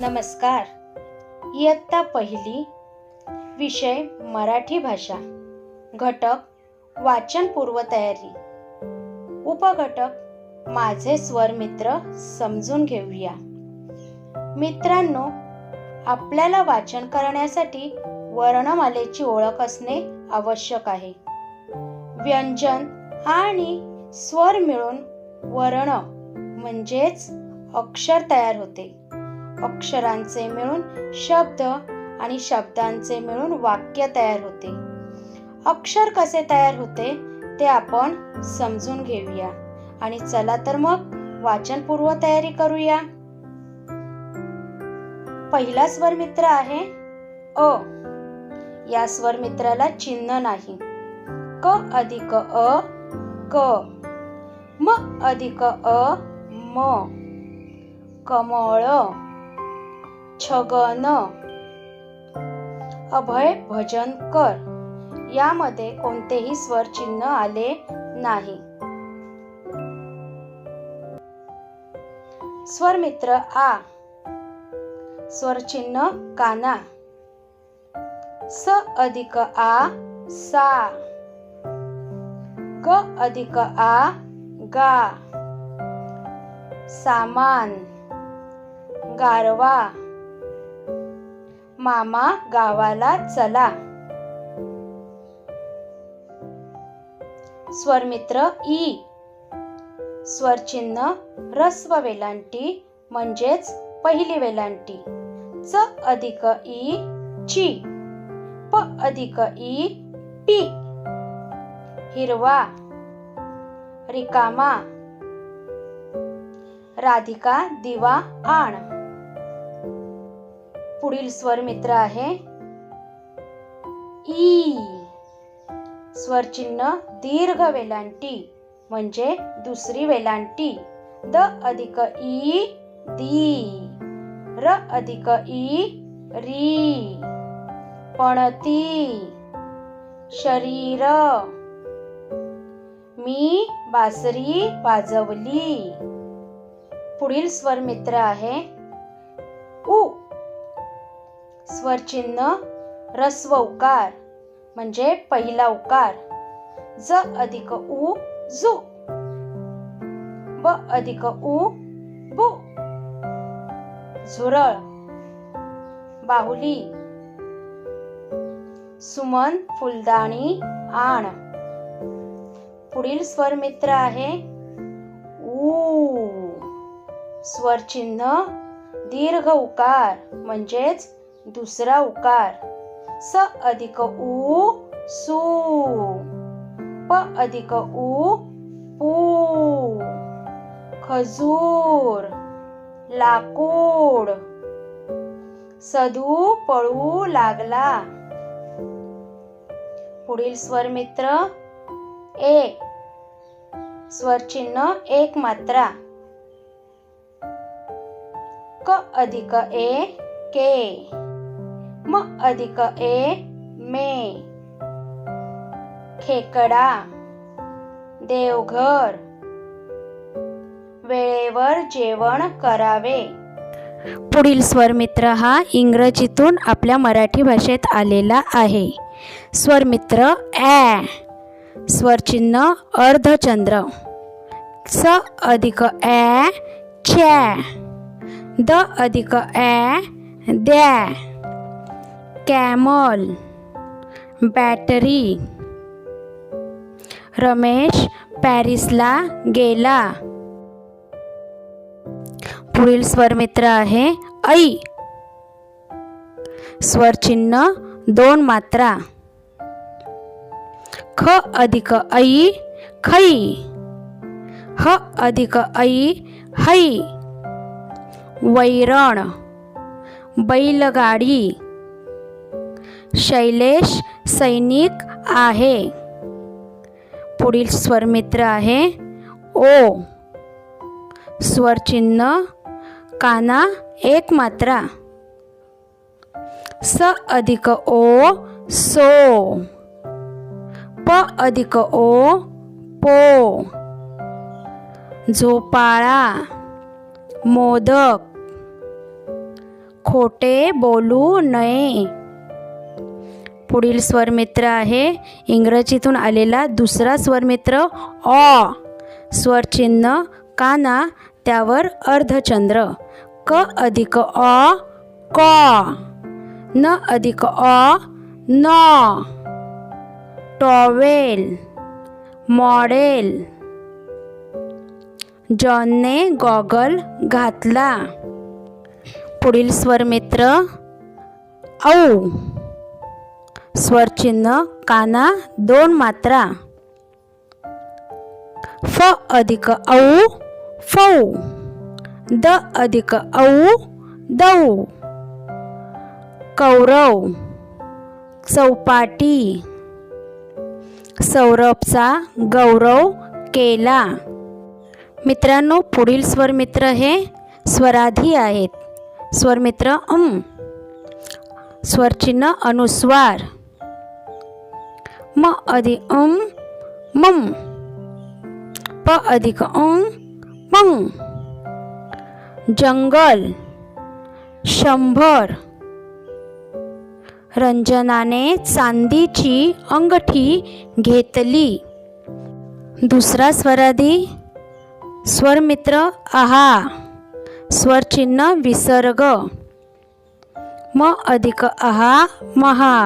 नमस्कार. इयत्ता पहिली विषय मराठी भाषा. घटक वाचन पूर्वतयारी उपघटक माझे स्वर मित्र समजून घेऊया. मित्रांनो आपल्याला वाचन करण्यासाठी वर्णमालेची ओळख असणे आवश्यक आहे. व्यंजन आणि स्वर मिळून वर्ण म्हणजेच अक्षर तयार होते. अक्षरांचे मिळून शब्द आणि शब्दांचे मिळून वाक्य तयार होते. अक्षर कसे तयार होते ते आपण समजून घेऊया. आणि चला तर मग वाचनपूर्व तयारी करूया. पहिला स्वर मित्र आहे अ. या स्वर मित्राला चिन्ह नाही. क अधिक अ क. म अधिक अ म. कमळ. छगन। अभय, भजन कर. यामध्ये कोणतेही स्वर चिन्ह आले नाही. स्वर मित्र आ. स्वर चिन्ह काना. स अधिक आ, सा. ग अधिक आ, गा. सामान. गारवा. मामा गावाला चला. स्वरमित्र ई. स्वरचिन्ह रस्व वेलांटी म्हणजेच पहिली वेलांटी. च अधिक ई. ची. प अधिक ई. पी हिरवा. रिकामा. राधिका दिवा आण. पुढील स्वर मित्र आहे ई. स्वर चिन्ह दीर्घ वेलांटी म्हणजे दुसरी वेलांटी. द अधिक ई दी. र अधिक ई री. पणती. शरीर. मी बासरी वाजवली. पुढील स्वर मित्र आहे उ. स्वरचिन्ह रस्व उकार म्हणजे पहिला उकार. ज अधिक उ जु. ब अधिक उ बु. झुरळ. बाहुली. सुमन फुलदाणी आण. पुढील स्वर मित्र आहे ऊ स्वरचिन्ह दीर्घ उकार म्हणजेच दुसरा उकार. स अधिक उ सु. प अधिक उ पू. खजूर. लाकूड. सधू पळू लागला. पुढील स्वर मित्र ए. स्वर चिन्ह एक मात्रा. क अधिक ए के. म अधिक ए मे. खेकडा. देवघर. वेळेवर जेवण करावे. पुढील स्वरमित्र हा इंग्रजीतून आपल्या मराठी भाषेत आलेला आहे. स्वरमित्र ॲ. स्वरचिन्ह अर्धचंद्र. स अधिक ॲ च्या. द अधिक ॲ द्या. कॅमॉल बॅटरी रमेश पॅरिसला गेला. पुढील स्वरमित्र आहे ऐ स्वरचिन्ह दोन मात्रा. ख अधिक ऐ खै. ह अधिक ऐ है. वैरण बैलगाडी. शैलेश सैनिक आहे. पुढील स्वरमित्र आहे. ओ. स्वरचिन्ह काना एक मात्रा. स अधिक ओ सो. प अधिक ओ पो. झोपाळा मोदक. खोटे बोलू नये. पुढील स्वरमित्र आहे. इंग्रजीतून आलेला दुसरा स्वरमित्र ऑ स्वरचिन्ह काना त्यावर अर्धचंद्र. क अधिक अ क. न अधिक अ न. टॉवेल. मॉडेल. जॉनने गॉगल घातला. पुढील स्वरमित्र औ. स्वरचिन्ह काना दोन मात्रा. फ अधिक औ फौ. द अधिक औ दऊ कौरव. चौपाटी. सौरभचा गौरव केला. मित्रांनो पुढील स्वरमित्र हे स्वराधी आहेत. स्वरमित्र अम स्वरचिन्ह अनुस्वार. म अधिक अं मम। प अधिक अं मं जंगल। शंभर। रंजनाने चांदीची अंगठी घेतली। दुसरा स्वराधी स्वरमित्र आहा। स्वरचिन्ह विसर्ग। म अधिक आहा महा।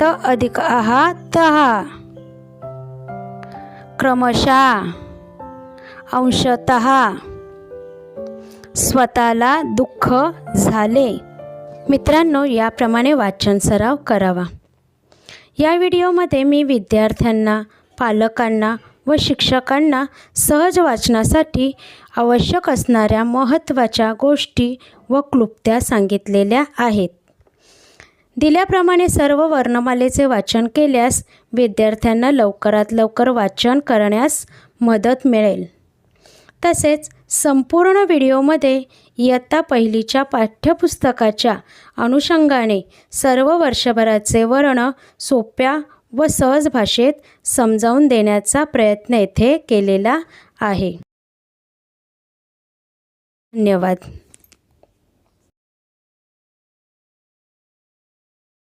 त अधिक आहा दहा क्रमशः अंशतः स्वतःला दुःख झाले. मित्रांनो याप्रमाणे वाचन सराव करावा. या व्हिडिओमध्ये मी विद्यार्थ्यांना पालकांना व शिक्षकांना सहज वाचनासाठी आवश्यक असणाऱ्या महत्त्वाच्या गोष्टी व क्लुप्त्या सांगितलेल्या आहेत. दिल्याप्रमाणे सर्व वर्णमालेचे वाचन केल्यास विद्यार्थ्यांना लवकरात लवकर वाचन करण्यास मदत मिळेल. तसेच संपूर्ण व्हिडिओमध्ये इयत्ता पहिलीच्या पाठ्यपुस्तकाच्या अनुषंगाने सर्व वर्षभराचे वर्ण सोप्या व सहज भाषेत समजावून देण्याचा प्रयत्न येथे केलेला आहे. धन्यवाद.